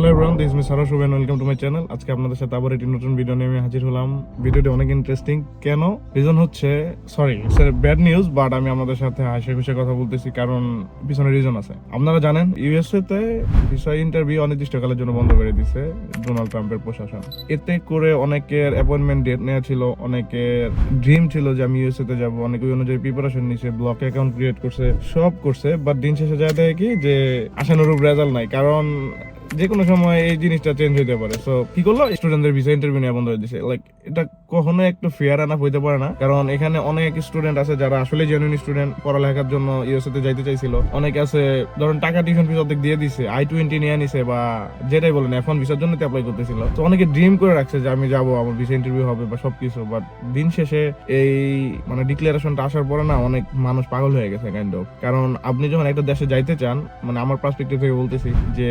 Hello everyone this me Sara Shuven welcome to my channel আজকে আপনাদের সাথে আবার একটি নতুন ভিডিও নিয়ে আমি হাজির হলাম। ভিডিওটি অনেক ইন্টারেস্টিং কেন? রিজন হচ্ছে sorry sir bad news but আমি আপনাদের সাথে হাসি খুশি কথা বলতেছি কারণ পিছনে রিজন আছে। আপনারা জানেন ইউএসএ তে ভিসা ইন্টারভিউ অনির্দিষ্টকালের জন্য বন্ধ করে দিছে ডোনাল্ড ট্রাম্পের প্রশাসন। এতে করে অনেকের অ্যাপয়েন্টমেন্ট ডেট নেওয়া ছিল, অনেকের ড্রিম ছিল যে আমি ইউএসএ তে যাব, অনেকে ওই অনুযায়ী প্রিপারেশন নিছে ব্লক অ্যাকাউন্ট ক্রিয়েট করছে, সব করছে বাট দিন শেষে যায় দেখে কি যে আশানুরূপ রেজাল্ট নাই, কারণ যে কোনো সময় এই জিনিসটা চেঞ্জ হইতে পারে। সো কি করল? স্টুডেন্টদের ভিসা ইন্টারভিউ নিয়ে বন্ধ হয়ে দিছে। লাইক এটা কখনো একটু ফেয়ার আনা হইতে পারে না। কারণ এখানে অনেক স্টুডেন্ট আছে যারা আসলে জেনুইন স্টুডেন্ট পড়ালেখার জন্য ইউএসএ তে যাইতে চাইছিল। অনেকে আছে, ধরেন টাকা টিউশন ফিস অর্ধেক দিয়ে দিছে আই টোয়েন্টি নিয়ে নিছে বা যেটাই বলেন এখন ভিসার জন্য অ্যাপ্লাই করতেছিল। তো অনেকে ড্রিম করে রাখছে যে আমি যাব, আমার ভিসা ইন্টারভিউ হবে বা সবকিছু। বাট দিন শেষে এই মানে ডিক্লারেশনটা আসার পরে না অনেক মানুষ পাগল হয়ে গেছে কাইন্ড অফ কারণ আপনি যখন একটা দেশে যাইতে চান মানে আমার পার্সপেক্টিভ থেকে বলতেছি যে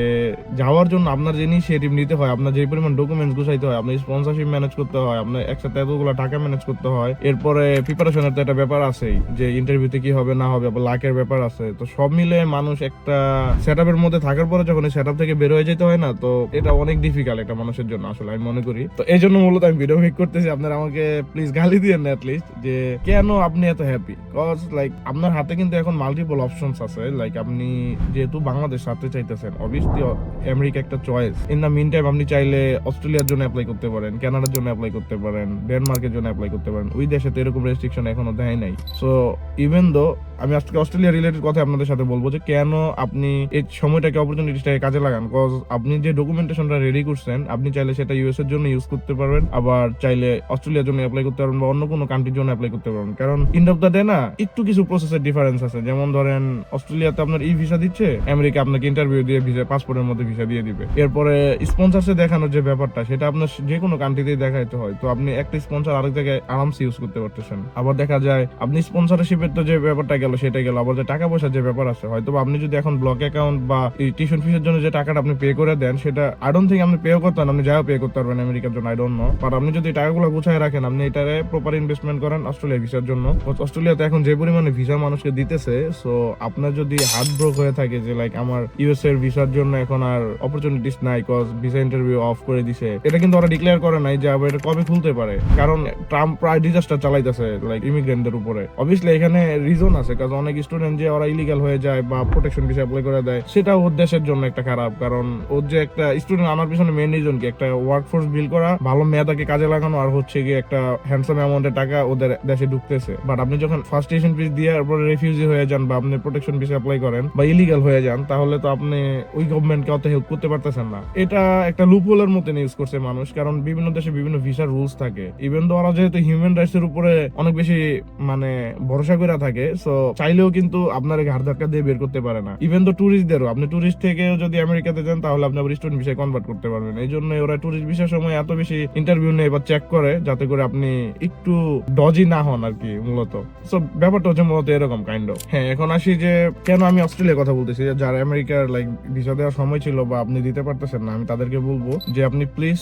যাওয়ার জন্য আপনার যে ইনিশিয়েটিভ নিতে হয়, আপনার যে পরিমাণ ডকুমেন্টস গুছাইতে হয়, আপনার স্পন্সরশিপ ম্যানেজ করতে হয়, আপনার একসাথে এতগুলো টাকা ম্যানেজ করতে হয়, এরপরে প্রিপারেশনের তো একটা ব্যাপার আছেই, যে ইন্টারভিউতে কি হবে, না হবে, আবার লাকের ব্যাপার আছে। তো সব মিলে মানুষ একটা সেট আপের মধ্যে থাকার পরে যখন সেট আপ থেকে বের হয়ে যেতে হয় না, তো এটা অনেক ডিফিকাল্ট একটা মানুষের জন্য আসলে আমি মনে করি। তো এই জন্য মূলত আমি ভিডিও মেক করতেছি, আপনারা আমাকে প্লিজ গালি দিয়েন না লিস্ট যে কেন আপনি এত হ্যাপি কজ লাইক আপনার হাতে কিন্তু এখন মাল্টিপল অপশনস আছে লাইক আপনি যেহেতু বাংলাদেশ ছাড়তে চাইতেছেন অবভিয়াসলি আমেরিকা একটা choice in the mean time আপনি চাইলে অস্ট্রেলিয়ার জন্য অ্যাপ্লাই করতে পারেন কানাডার জন্য অ্যাপ্লাই করতে পারেন ডেনমার্কের জন্য অ্যাপ্লাই করতে পারেন। ওই দেশে তো এরকম রেস্ট্রিকশন এখনও দেয় নাই। সো ইভেন দো আমি আজকে অস্ট্রেলিয়া রিলেটেড কথা আপনাদের সাথে বলব যে কেন আপনি এই সময়টাকে অপরচুনিটিটাকে কাজে লাগান? কজ আপনি যে ডকুমেন্টেশনটা রেডি করছেন, আপনি চাইলে সেটা ইউএস এর জন্য ইউজ করতে পারবেন, আবার চাইলে অস্ট্রেলিয়ার জন্য অ্যাপ্লাই করতে পারবেন বা অন্য কোনো কান্ট্রির জন্য অ্যাপ্লাই করতে পারবেন। কারণ ইন্ড অফ দ্য ডে না, একটু কিছু প্রসেসের ডিফারেন্স আছে। যেমন ধরেন, অস্ট্রেলিয়াতে আপনার ই ভিসা দিচ্ছে, আমেরিকা আপনাকে ইন্টারভিউ দিয়ে ভিসা পাসপোর্টের মধ্যে ভিসা দিয়ে দিবে। এরপরে স্পন্সরশিপ দেখানোর যে ব্যাপারটা, সেটা আপনার যে কোনো কান্ট্রিতেই দেখাইতে হয়। তো আপনি একটা স্পন্সর আরেক জায়গায় আরামসে ইউজ করতে পারতেছেন। আবার দেখা যায়, আপনি স্পন্সরশিপের তো যে ব্যাপারটা গেল সেটা গেল। আবার যে টাকা পয়সার যে ব্যাপার আছে হয়তো আপনি যদি এখন ব্লক অ্যাকাউন্ট বা টিউশন ফিসের জন্য যে টাকাটা আপনি পে করে দেন, সেটা আই ডোন্ট থিঙ্ক আপনি পেও করতেন আপনি যাও পে করতে পারবেন আমেরিকার জন্য আই ডোন্ট নো বাট আপনি যদি টাকাগুলো গুছায় রাখেন, আপনি এটারে প্রপার ইনভেস্টমেন্ট করেন অস্ট্রেলিয়া ভিসার জন্য। অস্ট্রেলিয়াতে এখন যে পরিমাণে ভিসা মানুষকে দিতেছে সো আপনার যদি হার্ট ব্রোক হয়ে থাকে যে লাইক আমার ইউএস এর ভিসার জন্য এখন আর অপরচুনিটিস নাই কজ ভিসা ইন্টারভিউ অফ করে দিছে। এটা কিন্তু ওরা ডিক্লেয়ার করে নাই যে, আবার এটা কবে খুলতে পারে। কারণ ট্রাম্প প্রায় ডিজাস্টার চালাইতেছে লাইক ইমিগ্রেন্টদের উপরে। অবভিয়াসলি এখানে রিজন আছে। কারণ অনেক স্টুডেন্ট যে ওরা ইলিগাল হয়ে যায় বা প্রোটেকশন ভিসা অ্যাপ্লাই করে দেয় সেটা ওর দেশের জন্য একটা খারাপ। কারণ ওর যে একটা স্টুডেন্ট আনার পিছনে মেন রিজন কি? একটা ওয়ার্ক ফোর্স বিল করা, ভালো মেয়াদাকে কাজে লাগানো আর হচ্ছে গিয়ে একটা হ্যান্ডসাম অ্যামাউন্টের টাকা ওদের দেশে ঢুকতেছে। বাট আপনি যখন ফার্স্ট স্টেশন ফিস দিয়ে তারপরে রেফিউজি হয়ে যান বা আপনি প্রোটেকশন ভিসা অ্যাপ্লাই করেন বা ইলিগাল হয়ে যান, তাহলে তো আপনি ওই গভর্নমেন্টকে অত হেল্প করতে পারতেছেন না। এটা একটা লুপহোলের মতন ইউজ করছে মানুষ, কারণ বিভিন্ন দেশে বিভিন্ন ভিসার রুলস থাকে। ইভেন তো ওরা যেহেতু হিউম্যান রাইটস এর উপরে অনেক বেশি মানে ভরসা করে থাকে সো চাইলেও কিন্তু আপনার ঘাড় ধাক্কা দিয়ে বের করতে পারে না। ইভেন তো টুরিস্টদেরও আপনি টুরিস্ট থেকেও যদি আমেরিকাতে যান, তাহলে আপনি আবার স্টুডেন্ট ভিসায় কনভার্ট করতে পারবেন। এই জন্য ওরা টুরিস্ট ভিসার সময় এত বেশি ইন্টারভিউ নেয় বা চেক করে, যাতে করে আপনি একটু ডজি না হন আর কি, মূলত। সো ব্যাপারটা হচ্ছে মূলত এরকম কাইন্ড হ্যাঁ এখন আসি যে, কেন আমি অস্ট্রেলিয়ার কথা বলতেছি? যে, যারা আমেরিকার লাইক ভিসা দেওয়ার সময় ছিল বা আপনি দিতে পারতেছেন না, আমি তাদেরকে বলব যে, আপনি প্লিজ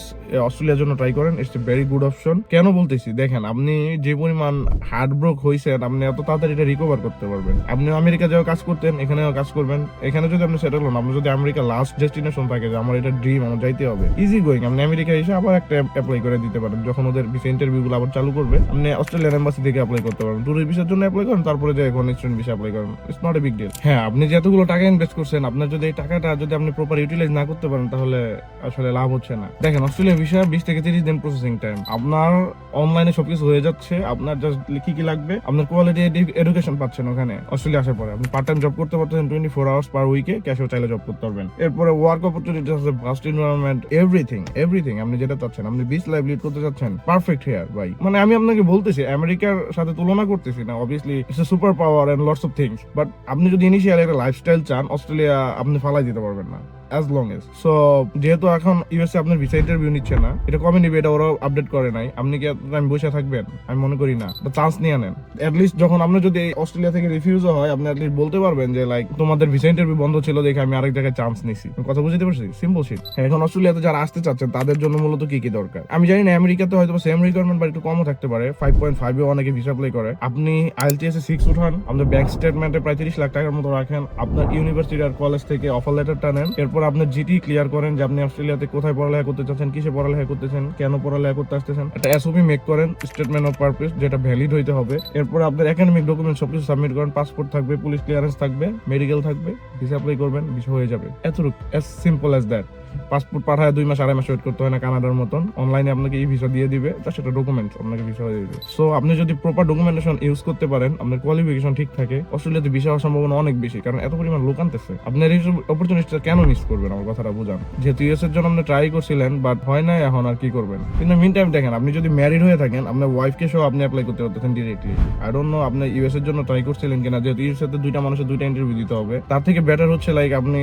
অস্ট্রেলিয়ার জন্য ট্রাই করেন। It's a very good option কেন বলতেছি? দেখেন, আপনি যে পরিমাণ হার্ট ব্রোক হয়েছেন আপনি এত তাড়াতাড়ি এটা রিকভার করতে পারবেন। আপনি আমেরিকা যাও কাজ করতেন, এখানেও কাজ করবেন। এখানে যদি আপনি সেটেল হন, আপনি যদি আমেরিকা লাস্ট ডেস্টিনেশন থাকে যে আমার এটা ড্রিম আমার যাইতে হবে ইজি গোয়িং আপনি আমেরিকা এসে আবার একটা অ্যাপ্লাই করে দিতে পারেন। যখন ওদের ভিসা ইন্টারভিউ গুলো আবার চালু করবে, আপনি অস্ট্রেলিয়ান এম্বাসি থেকে অ্যাপ্লাই করতে পারেন। ট্যুরিস্ট ভিসার জন্য অ্যাপ্লাই করেন, তারপরে যে এখন স্টুডেন্ট ভিসা অ্যাপ্লাই করেন। It's not a big deal হ্যাঁ আপনি যতগুলো টাকা ইনভেস্ট করছেন, আপনার যদি এই টাকাটা যদি আপনি প্রপার ইউটিলাইজ না করতে পারেন, তাহলে আসলে লাভ হচ্ছে না। দেখেন অস্ট্রেলিয়া ভিসা বিশ থেকে তিরিশ দিন প্রসেসিং টাইম আপনার অনলাইনে সবকিছু হয়ে যাচ্ছে, আপনার জাস্ট কি কি লাগবে, আপনার কোয়ালিটি এডুকেশন পাচ্ছেন ওখানে, অস্ট্রেলিয়া আসার পরে। আপনি পার্ট টাইম জব করতে পারতেছেন টোয়েন্টি ফোর আওয়ার্স পার উইকে ক্যাশেও চাইলে জব করতে পারবেন। এরপরে ওয়ার্ক অপরচুনিটি আছে ফার্স্ট এনভায়রনমেন্ট এভরিথিং এভরিথিং আপনি যেটা চাচ্ছেন, আপনি বিচ লাইফ লিড করতে চাচ্ছেন পারফেক্ট হেয়ার ভাই। মানে আমি আপনাকে বলতেছি, আমেরিকার সাথে তুলনা করতেছি না obviously it's super power and lots of things but আপনি যদি ইনিশিয়াল একটা লাইফস্টাইল চান, অস্ট্রেলিয়া আপনি ফালাই দিতে পারবেন না। অ্যাজ লং এজ সো যেহেতু এখন ইউএসএ আপনার ভিসা ইন্টারভিউ নিচ্ছে না, এটা কবে নিবে এটা ওরাও আপডেট করে নাই। আপনি কি টাইম বসে থাকবেন? আমি মনে করি না। চান্স নিয়ে নেন। অ্যাটলিস্ট যখন আপনি যদি অস্ট্রেলিয়া থেকে রিফিউজও হয়, আপনি অ্যাটলিস্ট বলতে পারবেন যে লাইক তোমাদের ভিসা ইন্টারভিউ বন্ধ ছিল দেখে আমি আরেক জায়গায় চান্স নিছি। কথা বুঝতে পারছি? সিম্পল শিট এখন অস্ট্রেলিয়াতে যারা আসতে চাচ্ছেন, তাদের জন্য মূলত কি কি দরকার? আমি জানি না, আমেরিকাতে হয়তো সেম রিকোয়ারমেন্ট বা একটু কমও থাকতে পারে। ফাইভ পয়েন্ট ফাইভে অনেকে ভিসা অ্যাপ্লাই করে। আপনি আইএলটিএস এ সিক্স উঠান, আপনার ব্যাংক স্টেটমেন্টে প্রায় তিরিশ লাখ টাকার মতো রাখেন, আপনার ইউনিভার্সিটি আর কলেজ থেকে অফার লেটারটা নেন। এরপর এরপর আপনার জিটি ক্লিয়ার করেন যে আপনি অস্ট্রেলিয়াতে কোথায় পড়ালেখা করতে চাচ্ছেন, কিসে পড়ালেখা করতেছেন কেন পড়ালেখা করতে আসতেছেন, একটা এসওপি মেক করেন স্টেটমেন্ট অফ পারপাস যেটা ভ্যালিড হইতে হবে। এরপর আপনার একাডেমিক ডকুমেন্ট সবকিছু সাবমিট করেন পাসপোর্ট থাকবে পুলিশ ক্লিয়ারেন্স থাকবে মেডিকেল থাকবে ভিসা অ্যাপ্লাই করবেন ভিসা হয়ে যাবে। এতটুকু as simple as that passport পাঠায় দুই মাস, আড়াই মাস ওয়েট করতে হয় না কানাডার মতন। অনলাইনে আপনাকে এই ভিসা দিয়ে দিবে, তা সেটা ডকুমেন্ট আপনাকে ভিসা হয়ে দিবে। সো আপনি যদি প্রপার ডকুমেন্টেশন ইউজ করতে পারেন, আপনার কোয়ালিফিকেশন ঠিক থাকে অস্ট্রেলিয়াতে ভিসা হওয়ার সম্ভাবনা অনেক বেশি, কারণ এত পরিমাণ লোক আনতেছে। আপনার এই অপরচুনিটিটা কেন মিস করবেন, আমার কথাটা বুঝান। যেহেতু ইউএস এর জন্য আপনি ট্রাই করছিলেন বাট হয় না এখন আর কি করবেন? কিন্তু মিন টাইম দেখেন, আপনি যদি ম্যারিড হয়ে থাকেন, আপনার ওয়াইফকে সহ আপনি অ্যাপ্লাই করতে পারতেছেন ডিরেক্টলি আই ডোন্ট নো আপনি ইউএস এর জন্য ট্রাই করছিলেন কিনা, যেহেতু ইউএস এর দুইটা মানুষের দুইটা ইন্টারভিউ দিতে হবে। তার থেকে বেটার হচ্ছে লাইক আপনি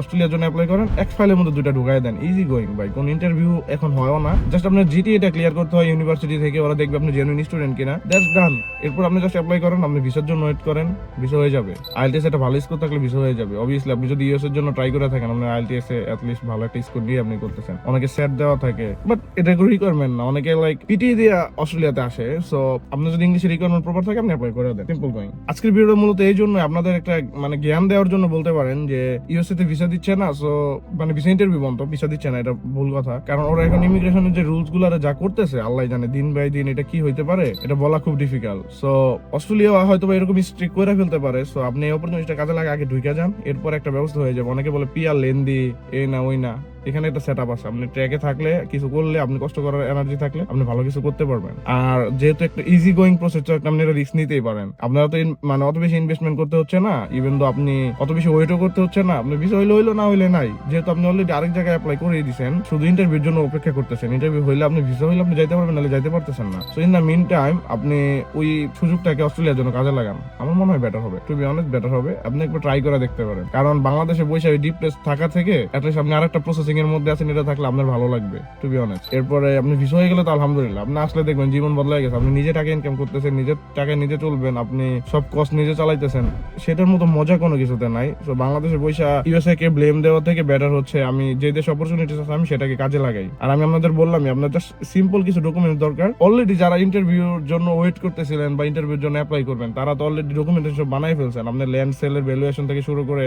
অস্ট্রেলিয়ার জন্য অ্যাপ্লাই করেন, এক ফাইলের মধ্যে দুইটা ঢুকাই দেন। ইজি গোয়িং ভাই। কোন ইন্টারভিউ এখন না। জাস্ট আপনার জিটি এটা ক্লিয়ার করতে হয় ইউনিভার্সিটি থেকে, ওরা দেখবে আপনি জেনুইন স্টুডেন্ট কিনা। দ্যাটস ডান এরপর আপনি জাস্ট অ্যাপ্লাই করেন, আপনি ভিসার জন্য ওয়েট করেন ভিসা হয়ে যাবে। আইএলটিএস একটা ভালো স্কোর থাকলে ভিসা হয়ে যাবে। অবভিয়াসলি আপনি যদি ইউএস এর জন্য ট্রাই করে থাকেন আইএলটিএস এ অ্যাটলিস্ট ভালো একটা স্কোর দিয়ে আপনি করতেছেন। অনেকে সেট দেওয়া থাকে বাট এটা রিকোয়ারমেন্ট না। অনেকে লাইক পিটি দিয়ে অস্ট্রেলিয়াতে আসে সো আপনার যদি ইংলিশ রিকোয়ারমেন্ট প্রপার থাকে, আপনি অ্যাপ্লাই করে দেন। সিম্পল গোয়িং আজকের ভিডিওটা মূলত এই জন্য আপনাদের একটা মানে জ্ঞান দেওয়ার জন্য বলতে পারেন যে ইউএসএ তে ভিসা দিচ্ছে না সো মানে ভিসা ইন্টারভিউ বন্ধ পিছা দিচ্ছে না এটা ভুল কথা। কারণ ওরা এখন ইমিগ্রেশনের যে রুলসগুলো যা করতেছে, আল্লাহ জানে, দিন বাই দিন এটা কি হইতে পারে, এটা বলা খুব ডিফিকাল্ট সো অস্ট্রেলিয়া হয়তো এরকম স্ট্রিক করে ফেলতে পারে সো আপনি এই অপরচুনিটিটা কাজে লাগে আগে ঢুকে যান, এরপর একটা ব্যবস্থা হয়ে যাবে। অনেকে বলে পিয়ার লেন্দি এ না, ওই না। এখানে একটা সেট আপ আছে। আপনি ট্র্যাকে থাকলে, কিছু করলে, আপনি কষ্ট করার এনার্জি থাকলে আপনি ভালো কিছু করতে পারবেন। আর যেহেতু একটা ইজি গোয়িং প্রসেস একটা আপনি রিস্ক নিতেই পারেন। আপনারা তো মানে অত বেশি ইনভেস্টমেন্ট করতে হচ্ছে না ইভেন তো আপনি অত বেশি ওয়েটও করতে হচ্ছে না। আপনি ভিসা হইলে হইল, না হইলে নাই। যেহেতু আপনি অলরেডি আরেক জায়গায় অ্যাপ্লাই করে দিয়েছেন শুধু ইন্টারভিউর জন্য অপেক্ষা করতেছেন। ইন্টারভিউ হইলে আপনি ভিসা হইলে আপনি যাইতে পারবেন, নাহলে যাইতে পারতেছেন না। So in the mean time আপনি ওই সুযোগটাকে অস্ট্রেলিয়ার জন্য কাজে লাগান। আমার মনে হয় বেটার হবে। টু বি অনেস্ট বেটার হবে। আপনি একবার ট্রাই করে দেখতে পারেন। কারণ বাংলাদেশে বসে ডিপ্রেস থাকা থেকে অ্যাটলিস্ট আপনি আরেকটা প্রসেসিং এর মধ্যে আছেন, এটা থাকলে আপনার ভালো লাগবে টু বি অনেস্ট এরপরে আপনি ভিসা হয়ে গেলে তো আলহামদুলিল্লাহ। আপনি আসলে দেখবেন জীবন বদলে গেছে। আপনি নিজে টাকা ইনকাম করতেছেন নিজের টাকায় নিজে চলবেন আপনি সব কষ্ট নিজে চালাইতেছেন। সেটার মতো মজা কোনো কিছুতে নাই। তো বাংলাদেশে বৈশা ইউএসএ কে ব্লেম দেওয়া থেকে বেটার হচ্ছে, আমি যে দেশ অপরচুনিটিস আছে, আমি সেটাকে কাজে লাগাই। আর আমি আপনাদের বললামই, আপনার জাস্ট সিম্পল কিছু ডকুমেন্ট দরকার। অলরেডি যারা ইন্টারভিউর জন্য ওয়েট করতেছিলেন বা ইন্টারভিউর জন্য অ্যাপ্লাই করবেন, তারা তো অলরেডি ডকুমেন্টেশন সব বানাই ফেলছেন। আপনার ল্যান্ড সেলের ভ্যালুয়েশন থেকে শুরু করে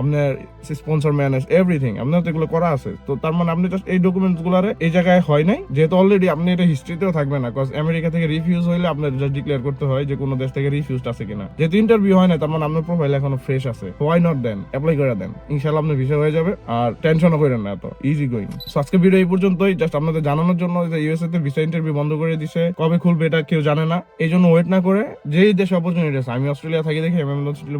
আপনার স্পন্সর ম্যানেজ এভরিথিং আপনার তো এগুলো করা আছে। তো তার মানে আপনি এই ডকুমেন্টস গুলারে এই জায়গায় হয় নাই। যেহেতু অলরেডি আপনি এটা হিস্ট্রিতেও থাকবে না কজ আমেরিকা থেকে রিফিউজ হইলে আপনার জাস্ট ডিক্লেয়ার করতে হয় যে কোনো দেশ থেকে রিফিউজড আছে কিনা। যেহেতু ইন্টারভিউ হয় না তার মানে আপনার প্রোফাইল এখনও ফ্রেশ আছে। হোয়াই নট দেন অ্যাপ্লাই করে দেন। ইনশাআল্লাহ আপনার ভিসা হয়ে যাবে। আর টেনশনও করেন না এত। ইজি গোয়িং সো আজকে ভিডিও এই পর্যন্তই। জাস্ট আপনাদের জানানোর জন্য যে ইউএসএ তে ভিসা ইন্টারভিউ বন্ধ করে দিছে। কবে খুলবে এটা কেউ জানে না। এই জন্য ওয়েট না করে যেই দেশে অপরচুনিটি আছে, আমি অস্ট্রেলিয়া থাকি দেখে, আমি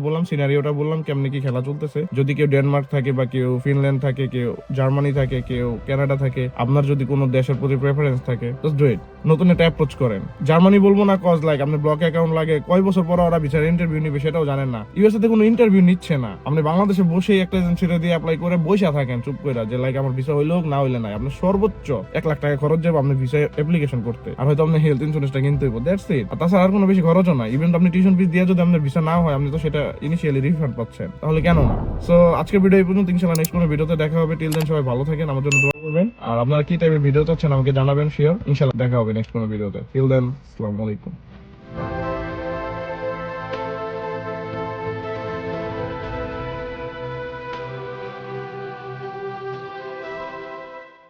বললাম সিনারিওটা বললাম, কেমনি কি খেলা চলতেছে। যদি কেউ ডেনমার্ক থাকে বা কেউ ফিনল্যান্ড থাকে, কেউ জার্মানি থাকে, কেউ কানাডা থাকে, আপনার যদি কোনো দেশের প্রতি প্রেফারেন্স থাকে জাস্ট ডু ইট নতুন একটা অ্যাপ্রোচ করেন। জার্মানি বলব না কজ লাইক আপনার ব্লক অ্যাকাউন্ট লাগে, কয় বছর পর ওরা বিচার ইন্টারভিউ নিবে, সেটাও জানেন না। ইউএসএ তে কোনো ইন্টারভিউ নিচ্ছে না। আপনি বাংলাদেশে বসেই একটা এজেন্সিটা দিয়ে অ্যাপ্লাই করে বসে থাকেন, চুপ করে যে লাইক আমার ভিসা হইলে হোক, না হইলে নাই। আপনার সর্বোচ্চ এক লাখ টাকা খরচ যাবে আপনি ভিসা অ্যাপ্লিকেশন করতে। আর হয়তো আপনি হেলথ ইন্স্যুরেন্সটা কিনতে হইব দ্যাটস ইট আর তাছাড়া আর কোনো বেশি খরচও নাই। ইভেন আপনি টিউশন ফিস দিয়ে যদি আপনার ভিসা না হয়, আপনি তো সেটা ইনিশিয়ালি রিফান্ড পাচ্ছেন। তাহলে কেন না? সো আজকের ভিডিও এই পর্যন্ত, ইনশাল্লাহ নেক্সট কোনো ভিডিওতে দেখা হবে। টিল দেন সবাই ভালো থাকেন, আমার জন্য দোয়া করবেন। আর আপনারা কি টাইপের ভিডিও চাচ্ছেন আমাকে জানাবেন শিওর ইনশাল্লাহ দেখা হবে নেক্সট কোনো ভিডিওতে টিল দেন আসসালামু আলাইকুম।